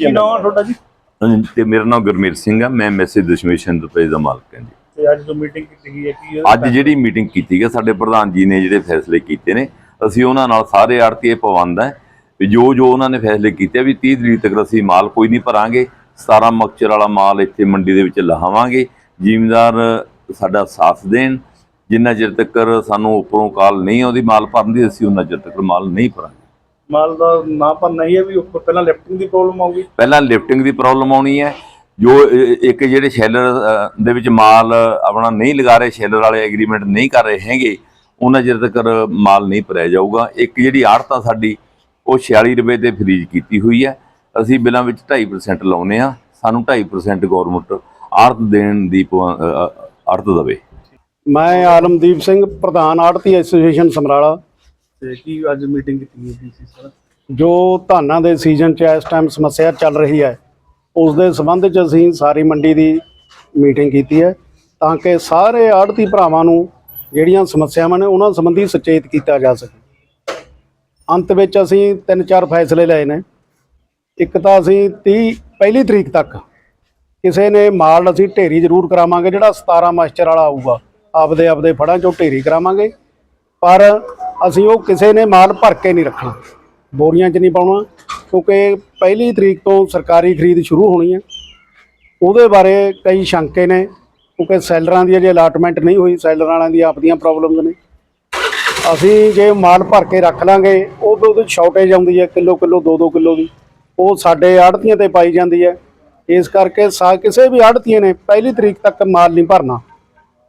ਕੀ ਨਾਮ ਆ ਤੁਹਾਡਾ ਜੀ? ਹਾਂਜੀ, ਤੇ ਮੇਰਾ ਨਾਮ ਗੁਰਮੀਤ ਸਿੰਘ ਆ। ਮੈਂ ਮੈਸੇਜ ਦਸ਼ਮੇਸ਼ ਇੰਟਰਪ੍ਰਾਈਜ਼ ਦਾ ਮਾਲਕ ਹਾਂ ਜੀ। ਤੇ ਅੱਜ ਜੋ ਮੀਟਿੰਗ ਕੀਤੀ ਗਈ ਹੈ ਕੀ ਉਹਦਾ ਅੱਜ ਜਿਹੜੀ ਮੀਟਿੰਗ ਕੀਤੀ ਹੈ ਸਾਡੇ ਪ੍ਰਧਾਨ ਜੀ ਨੇ ਜਿਹੜੇ ਫੈਸਲੇ ਕੀਤੇ ਨੇ ਅਸੀਂ ਉਹਨਾਂ ਨਾਲ ਸਾਰੇ ਆੜਤੀਏ ਪਵੰਦ ਹੈ ਵੀ ਜੋ ਜੋ ਉਹਨਾਂ ਨੇ ਫੈਸਲੇ ਕੀਤੇ ਆ ਵੀ 30 ਤਰੀਕ ਤੱਕ ਅਸੀਂ ਮਾਲ ਕੋਈ ਨਹੀਂ ਭਰਾਂਗੇ 17 ਮਕਚਰ ਵਾਲਾ ਮਾਲ ਇੱਥੇ ਮੰਡੀ ਦੇ ਵਿੱਚ ਲਹਾਵਾਂਗੇ ਜ਼ਿਮੀਂਦਾਰ ਸਾਡਾ ਸਾਥ ਦੇਣ ਜਿੰਨਾ ਚਿਰ ਤੱਕ ਸਾਨੂੰ ਉੱਪਰੋਂ ਕਾਲ ਨਹੀਂ ਆਉਂਦੀ ਮਾਲ ਭਰਨ ਦੀ ਅਸੀਂ ਉਹਨਾਂ ਚਿਰ ਤੱਕ ਮਾਲ ਨਹੀਂ ਭਰਾਂਗੇ। ਮਾਲ ਦਾ ਨਾ ਪਰ ਨਹੀਂ ਹੈ ਵੀ ਉੱਪਰ ਪਹਿਲਾਂ ਲਿਫਟਿੰਗ ਦੀ ਪ੍ਰੋਬਲਮ ਆਊਗੀ। ਪਹਿਲਾਂ ਲਿਫਟਿੰਗ ਦੀ ਪ੍ਰੋਬਲਮ ਆਉਣੀ ਹੈ। ਜੋ ਇੱਕ ਜਿਹੜੇ ਸ਼ੈਲਰ ਦੇ ਵਿੱਚ ਮਾਲ ਆਪਣਾ ਨਹੀਂ ਲਗਾ ਰਹੇ ਸ਼ੈਲਰ ਵਾਲੇ ਐਗਰੀਮੈਂਟ ਨਹੀਂ ਕਰ ਰਹੇ ਹੈਗੇ ਉਹਨਾਂ ਚਿਰ ਤੱਕ ਮਾਲ ਨਹੀਂ ਭਰਿਆ ਜਾਊਗਾ। ਇੱਕ ਜਿਹੜੀ ਆੜਤ ਆ ਸਾਡੀ ਉਹ 46 ਰੁਪਏ ਤੇ ਫਰੀਜ਼ ਕੀਤੀ ਹੋਈ ਹੈ। ਅਸੀਂ ਬਿਲਾਂ ਵਿੱਚ 2.5% ਲਾਉਨੇ ਆ ਸਾਨੂੰ 2.5% ਗਵਰਨਮੈਂਟ ਆੜਤ ਦੇਣ ਦੀ ਆੜਤ ਦਵੇ। ਮੈਂ ਆਲਮਦੀਪ ਸਿੰਘ ਪ੍ਰਧਾਨ ਆੜਤੀ ਐਸੋਸੀਏਸ਼ਨ ਸਮਰਾਲਾ। ਤੇ ਕੀ ਅੱਜ ਮੀਟਿੰਗ ਕੀਤੀ ਗਈ ਸੀ ਸਰ ਜੋ ਧਾਨਾਂ ਦੇ ਸੀਜ਼ਨ 'ਚ ਇਸ ਟਾਈਮ ਸਮੱਸਿਆ ਚੱਲ ਰਹੀ ਹੈ ਉਸ ਦੇ ਸੰਬੰਧ 'ਚ ਅਸੀਂ ਸਾਰੀ ਮੰਡੀ ਦੀ ਮੀਟਿੰਗ ਕੀਤੀ ਹੈ ਤਾਂ ਕਿ ਸਾਰੇ ਆੜਤੀ ਭਰਾਵਾਂ ਨੂੰ ਜਿਹੜੀਆਂ ਸਮੱਸਿਆਵਾਂ ਨੇ ਉਹਨਾਂ ਸੰਬੰਧੀ ਸੁਚੇਤ ਕੀਤਾ ਜਾ ਸਕੇ। ਅੰਤ ਵਿੱਚ ਅਸੀਂ ਤਿੰਨ ਚਾਰ ਫੈਸਲੇ ਲਏ ਨੇ। ਇੱਕ ਤਾਂ ਅਸੀਂ 30 ਪਹਿਲੀ ਤਰੀਕ ਤੱਕ ਕਿਸੇ ਨੇ ਮਾਲ ਅਸੀਂ ਢੇਰੀ ਜ਼ਰੂਰ ਕਰਾਵਾਂਗੇ, ਜਿਹੜਾ 17 ਮਾਸਟਰ ਵਾਲਾ ਆਊਗਾ ਆਪਦੇ ਆਪਦੇ ਫੜਾਂ 'ਚੋਂ ਢੇਰੀ ਕਰਾਵਾਂਗੇ। ਪਰ ਅਸੀਂ ਉਹ ਕਿਸੇ ਨੇ ਮਾਲ ਭਰ ਕੇ ਨਹੀਂ ਰੱਖਣਾ। ਬੋਰੀਆਂ 'ਚ ਨਹੀਂ ਪਾਉਣਾ, ਕਿਉਂਕਿ ਪਹਿਲੀ ਤਰੀਕ ਤੋਂ ਸਰਕਾਰੀ ਖਰੀਦ ਸ਼ੁਰੂ ਹੋਣੀ ਹੈ। ਉਹਦੇ ਬਾਰੇ ਕਈ ਸ਼ੰਕੇ ਨੇ, ਕਿਉਂਕਿ ਸੈਲਰਾਂ ਦੀ ਅਜੇ ਅਲਾਟਮੈਂਟ ਨਹੀਂ ਹੋਈ, ਸੈਲਰਾਂ ਵਾਲਿਆਂ ਦੀ ਆਪਦੀਆਂ ਪ੍ਰੋਬਲਮਸ ਨੇ। ਅਸੀਂ ਜੇ ਮਾਲ ਭਰ ਕੇ ਰੱਖ ਲਾਂਗੇ ਉਹ ਵੀ ਉਹਦੇ ਸ਼ਾਰਟੇਜ ਆਉਂਦੀ ਹੈ, ਕਿਲੋ ਕਿਲੋ 2-2 ਕਿਲੋ ਦੀ। ਉਹ ਸਾਡੇ ਆੜਤੀਆਂ ਤੇ ਪਾਈ ਜਾਂਦੀ ਹੈ। ਇਸ ਕਰਕੇ ਸਾ, ਕਿਸੇ ਵੀ ਆੜਤੀਆਂ ਨੇ ਪਹਿਲੀ ਤਰੀਕ ਤੱਕ ਮਾਲ ਨਹੀਂ ਭਰਨਾ।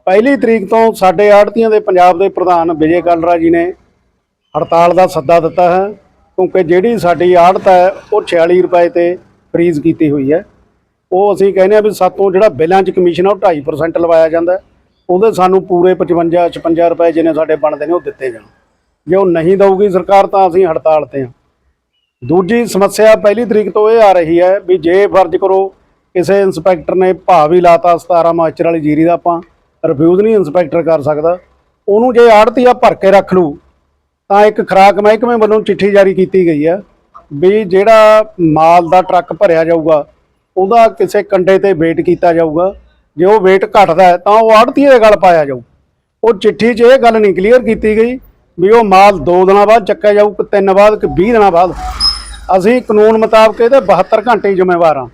ਪਹਿਲੀ ਤਰੀਕ ਤੋਂ ਸਾਡੇ ਆੜਤੀਆਂ ਦੇ ਪੰਜਾਬ ਦੇ ਪ੍ਰਧਾਨ ਵਿਜੇ ਕਾਲਰਾ ਜੀ ਨੇ ਹੜਤਾਲ ਦਾ ਸੱਦਾ ਦਿੱਤਾ ਹੈ, ਕਿਉਂਕਿ ਜਿਹੜੀ ਸਾਡੀ ਆੜਤ ਹੈ, ਉਹ 46 ਰੁਪਏ ਤੇ ਫਰੀਜ਼ ਕੀਤੀ ਹੋਈ ਹੈ। ਉਹ ਅਸੀਂ ਕਹਿੰਦੇ ਆ ਵੀ ਸਾਤੋਂ ਜਿਹੜਾ ਬਿੱਲਾਂ 'ਚ ਕਮਿਸ਼ਨ ਆ, ਉਹ 2.5% ਲਵਾਇਆ ਜਾਂਦਾ ਉਹਦੇ ਸਾਨੂੰ ਪੂਰੇ 55 56 ਰੁਪਏ ਜਿੰਨੇ ਸਾਡੇ ਬਣਦੇ ਨੇ, ਉਹ ਦਿੱਤੇ ਜਾਣ। ਜੇ ਉਹ ਨਹੀਂ ਦਊਗੀ ਸਰਕਾਰ ਤਾਂ ਅਸੀਂ ਹੜਤਾਲ ਤੇ ਹਾਂ। ਦੂਜੀ ਸਮੱਸਿਆ ਪਹਿਲੀ ਤਰੀਕ ਤੋਂ ਇਹ ਆ ਰਹੀ ਹੈ ਵੀ ਜੇ ਫਰਜ਼ ਕਰੋ ਕਿਸੇ ਇੰਸਪੈਕਟਰ ਨੇ ਭਾਅ ਵੀ ਲਾਤਾ 17 ਮਾਸਟਰ ਵਾਲੀ ਜੀਰੀ ਦਾ, ਆਪਾਂ ਰਿਫਿਊਜ਼ ਨਹੀਂ ਇੰਸਪੈਕਟਰ ਕਰ ਸਕਦਾ। ਉਹਨੂੰ ਜੇ ਆੜਤੀਆ ਭਰ ਕੇ ਰੱਖ ਲੂ ਤਾਂ ਇੱਕ ਖਰਾਕ ਮਹਿਕਮੇ ਵੱਲੋਂ ਚਿੱਠੀ ਜਾਰੀ ਕੀਤੀ ਗਈ ਹੈ ਵੀ ਜਿਹੜਾ ਮਾਲ ਦਾ ਟਰੱਕ ਭਰਿਆ ਜਾਊਗਾ, ਉਹਦਾ ਕਿਸੇ ਕੰਡੇ ਤੇ ਵੇਟ ਕੀਤਾ ਜਾਊਗਾ। ਜੇ ਉਹ ਵੇਟ ਘਟਦਾ ਹੈ, ਤਾਂ ਉਹ ਆੜਤੀ ਦੇ ਗੱਲ ਪਾਇਆ ਜਾਊ। ਉਹ ਚਿੱਠੀ 'ਚ ਇਹ ਗੱਲ ਨਹੀਂ ਕਲੀਅਰ ਕੀਤੀ ਗਈ ਵੀ ਉਹ ਮਾਲ 2 ਦਿਨਾਂ ਬਾਅਦ ਚੱਕਿਆ ਜਾਊ ਕਿ 3 ਬਾਅਦ ਕਿ 20 ਦਿਨਾਂ ਬਾਅਦ। ਅਸੀਂ ਕਾਨੂੰਨ ਮੁਤਾਬਕ ਇਹਦੇ 72 ਘੰਟੇ ਜ਼ਿੰਮੇਵਾਰ ਹਾਂ।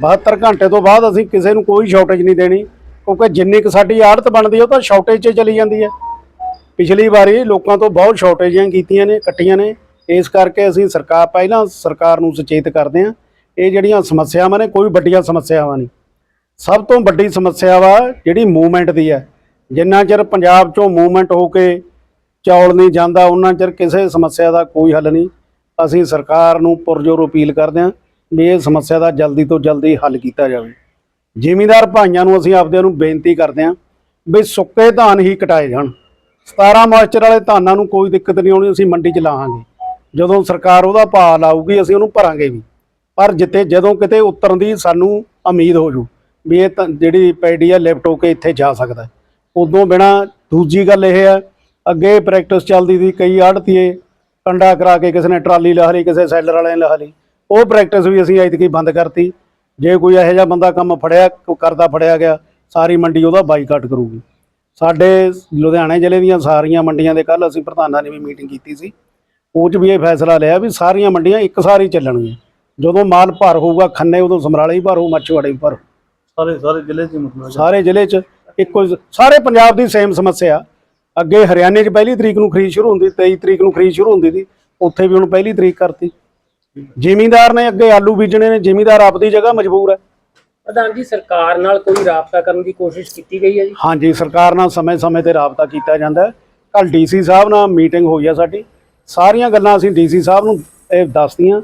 72 ਘੰਟੇ ਤੋਂ ਬਾਅਦ ਅਸੀਂ ਕਿਸੇ ਨੂੰ ਕੋਈ ਸ਼ਾਰਟੇਜ ਨਹੀਂ ਦੇਣੀ, ਕਿਉਂਕਿ ਜਿੰਨੀ ਕੁ ਸਾਡੀ ਆੜਤ ਬਣਦੀ ਹੈ, ਉਹ ਤਾਂ ਸ਼ਾਰਟੇਜ 'ਚ ਚਲੀ ਜਾਂਦੀ ਹੈ। ਪਿਛਲੀ ਵਾਰੀ ਲੋਕਾਂ ਤੋਂ ਬਹੁਤ ਸ਼ਾਰਟੇਜਾਂ ਕੀਤੀਆਂ ਨੇ, ਕੱਟੀਆਂ ਨੇ। ਇਸ ਕਰਕੇ ਅਸੀਂ ਸਰਕਾਰ, ਪਹਿਲਾਂ ਸਰਕਾਰ ਨੂੰ ਸੁਚੇਤ ਕਰਦੇ ਹਾਂ। ਇਹ ਜਿਹੜੀਆਂ ਸਮੱਸਿਆਵਾਂ ਨੇ, ਕੋਈ ਵੱਡੀਆਂ ਸਮੱਸਿਆਵਾਂ ਨਹੀਂ। ਸਭ ਤੋਂ ਵੱਡੀ ਸਮੱਸਿਆ ਵਾ ਜਿਹੜੀ ਮੂਵਮੈਂਟ ਦੀ ਹੈ। ਜਿੰਨਾ ਚਿਰ ਪੰਜਾਬ 'ਚੋਂ ਮੂਵਮੈਂਟ ਹੋ ਕੇ ਚੌਲ ਨਹੀਂ ਜਾਂਦਾ ਉਹਨਾਂ ਚਿਰ ਕਿਸੇ ਸਮੱਸਿਆ ਦਾ ਕੋਈ ਹੱਲ ਨਹੀਂ। ਅਸੀਂ ਸਰਕਾਰ ਨੂੰ ਪੁਰਜੋਰ ਅਪੀਲ ਕਰਦੇ ਹਾਂ ਵੀ ਇਹ ਸਮੱਸਿਆ ਦਾ ਜਲਦੀ ਤੋਂ ਜਲਦੀ ਹੱਲ ਕੀਤਾ ਜਾਵੇ। ਜ਼ਿਮੀਂਦਾਰ ਭਾਈਆਂ ਨੂੰ ਅਸੀਂ ਆਪਦਿਆਂ ਨੂੰ ਬੇਨਤੀ ਕਰਦੇ ਹਾਂ ਵੀ ਸੁੱਕੇ ਧਾਨ ਹੀ ਕਟਾਏ ਜਾਣ। 17 ਮਾਸਟਰ ਵਾਲੇ ਧਾਨਾਂ ਨੂੰ ਕੋਈ ਦਿੱਕਤ ਨਹੀਂ ਆਉਣੀ, ਅਸੀਂ ਮੰਡੀ 'ਚ ਲਾਹਾਂਗੇ। ਜਦੋਂ ਸਰਕਾਰ ਉਹਦਾ ਭਾਅ ਲਾਊਗੀ, ਅਸੀਂ ਉਹਨੂੰ ਭਰਾਂਗੇ ਵੀ। ਪਰ ਜਿੱਤੇ ਜਦੋਂ ਕਿਤੇ ਉਤਰਨ ਦੀ ਸਾਨੂੰ ਉਮੀਦ ਹੋ ਜੂ ਵੀ ਇਹ ਤਾਂ ਜਿਹੜੀ ਪੈਡੀ ਆ, ਲਿਫਟ ਹੋ ਕੇ ਇੱਥੇ ਜਾ ਸਕਦਾ। ਉਦੋਂ ਬਿਨਾ ਦੂਜੀ ਗੱਲ ਇਹ ਹੈ ਅੱਗੇ ਪ੍ਰੈਕਟਿਸ ਚੱਲਦੀ ਸੀ, ਕਈ ਆੜਤੀਏ ਕੰਡਾ ਕਰਾ ਕੇ ਕਿਸੇ ਨੇ ਟਰਾਲੀ ਲਾ ਲਈ, ਕਿਸੇ ਸੈਲਰ ਵਾਲੇ ਨੇ ਲਾ ਲਈ। ਉਹ ਪ੍ਰੈਕਟਿਸ ਵੀ ਅਸੀਂ ਐਤਕੀ ਬੰਦ ਕਰਤੀ। ਜੇ ਕੋਈ ਇਹੋ ਜਿਹਾ ਬੰਦਾ ਕੰਮ ਫੜਿਆ, ਕਰਦਾ ਫੜਿਆ ਗਿਆ, ਸਾਰੀ ਮੰਡੀ ਉਹਦਾ ਬਾਈਕਾਟ ਕਰੂਗੀ। ਸਾਡੇ ਲੁਧਿਆਣੇ ਜ਼ਿਲ੍ਹੇ ਦੀਆਂ ਸਾਰੀਆਂ ਮੰਡੀਆਂ ਦੇ ਕੱਲ ਅਸੀਂ ਪ੍ਰਧਾਨਾਂ ਨੇ ਵੀ ਮੀਟਿੰਗ ਕੀਤੀ ਸੀ। ਉਹ 'ਚ ਵੀ ਇਹ ਫੈਸਲਾ ਲਿਆ ਵੀ ਸਾਰੀਆਂ ਮੰਡੀਆਂ ਇੱਕ ਸਾਰੀ ਚੱਲਣਗੀਆਂ। ਜਦੋਂ ਮਾਲ ਭਰ ਹੋਊਗਾ ਖੰਨੇ ਉਦੋਂ ਸਮਰਾਲੇ ਹੀ ਭਰ ਹੋਊ ਮੱਛਵਾੜੇ ਵੀ ਭਰ। ਸਾਰੇ ਸਾਰੇ ਜ਼ਿਲ੍ਹੇ 'ਚ ਹੀ ਮਤਲਬ ਸਾਰੇ ਜ਼ਿਲ੍ਹੇ 'ਚ ਇੱਕੋ ਹੀ- ਸਾਰੇ ਪੰਜਾਬ ਦੀ ਸੇਮ ਸਮੱਸਿਆ। ਅੱਗੇ ਹਰਿਆਣੇ 'ਚ ਪਹਿਲੀ ਤਰੀਕ ਨੂੰ ਖਰੀਦ ਸ਼ੁਰੂ ਹੁੰਦੀ 23 ਤਰੀਕ ਨੂੰ ਖਰੀਦ ਸ਼ੁਰੂ ਹੁੰਦੀ ਸੀ। ਉੱਥੇ ਵੀ ਹੁਣ ਪਹਿਲੀ ਤਰੀਕ ਕਰਤੀ। ਜ਼ਿਮੀਂਦਾਰ ਨੇ ਅੱਗੇ ਆਲੂ ਬੀਜਣੇ ਨੇ ਜ਼ਿਮੀਂਦਾਰ ਆਪਦੀ ਜਗ੍ਹਾ ਮਜਬੂਰ ਹੈ। ਪ੍ਰਧਾਨ ਜੀ ਸਰਕਾਰ ਨਾਲ ਕੋਈ ਰਾਬਤਾ ਕਰਨ ਦੀ ਕੋਸ਼ਿਸ਼ ਕੀਤੀ ਗਈ ਹੈ ਜੀ? ਹਾਂਜੀ ਸਰਕਾਰ ਨਾਲ ਸਮੇਂ-ਸਮੇਂ ਤੇ ਰਾਬਤਾ ਕੀਤਾ ਜਾਂਦਾ ਹੈ। ਕੱਲ ਡੀਸੀ ਸਾਹਿਬ ਨਾਲ ਮੀਟਿੰਗ ਹੋਈ ਆ ਸਾਡੀ। ਸਾਰੀਆਂ ਗੱਲਾਂ ਅਸੀਂ ਡੀਸੀ ਸਾਹਿਬ ਨੂੰ ਇਹ ਦੱਸਤੀਆਂ।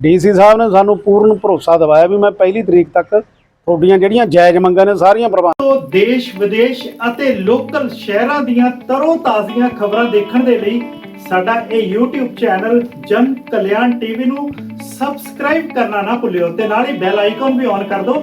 ਡੀਸੀ ਸਾਹਿਬ ਨੇ ਸਾਨੂੰ ਪੂਰਨ ਭਰੋਸਾ ਦਿਵਾਇਆ ਵੀ ਮੈਂ ਪਹਿਲੀ ਤਰੀਕ ਤੱਕ ਤੁਹਾਡੀਆਂ ਜਿਹੜੀਆਂ ਜਾਇਜ਼ ਮੰਗਾਂ ਨੇ ਸਾਰੀਆਂ ਪ੍ਰਬੰਧ ਤੋਂ ਦੇਸ਼ ਵਿਦੇਸ਼ ਅਤੇ ਲੋਕਲ ਸ਼ਹਿਰਾਂ ਦੀਆਂ ਤਰੋ ਤਾਜ਼ੀਆਂ ਖਬਰਾਂ ਦੇਖਣ ਦੇ ਲਈ ਸਾਡਾ ਇਹ YouTube ਚੈਨਲ ਜਨ ਕਲਿਆਣ ਟੀਵੀ ਨੂੰ ਸਬਸਕ੍ਰਾਈਬ ਕਰਨਾ ਨਾ ਭੁੱਲਿਓ ਤੇ ਨਾਲ ਹੀ ਬੈਲ ਆਈਕਨ ਵੀ ਔਨ ਕਰ ਦਿਓ